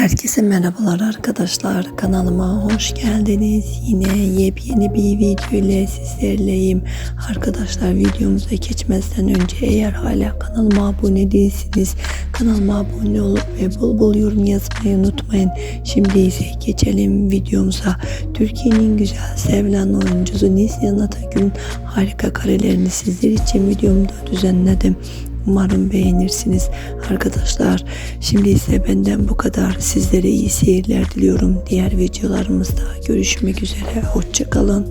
Herkese merhabalar arkadaşlar. Kanalıma hoş geldiniz. Yine yepyeni bir video ile sizlerleyim. Arkadaşlar videomuza geçmezden önce eğer hala kanalıma abone değilsiniz kanalıma abone olup ve bol bol yorum yazmayı unutmayın. Şimdi ise geçelim videomuza. Türkiye'nin güzel sevilen oyuncusu Neslihan Atagül'ün harika karelerini sizler için videomda düzenledim. Umarım beğenirsiniz arkadaşlar. Şimdi ise benden bu kadar. Sizlere iyi seyirler diliyorum. Diğer videolarımızda görüşmek üzere. Hoşçakalın.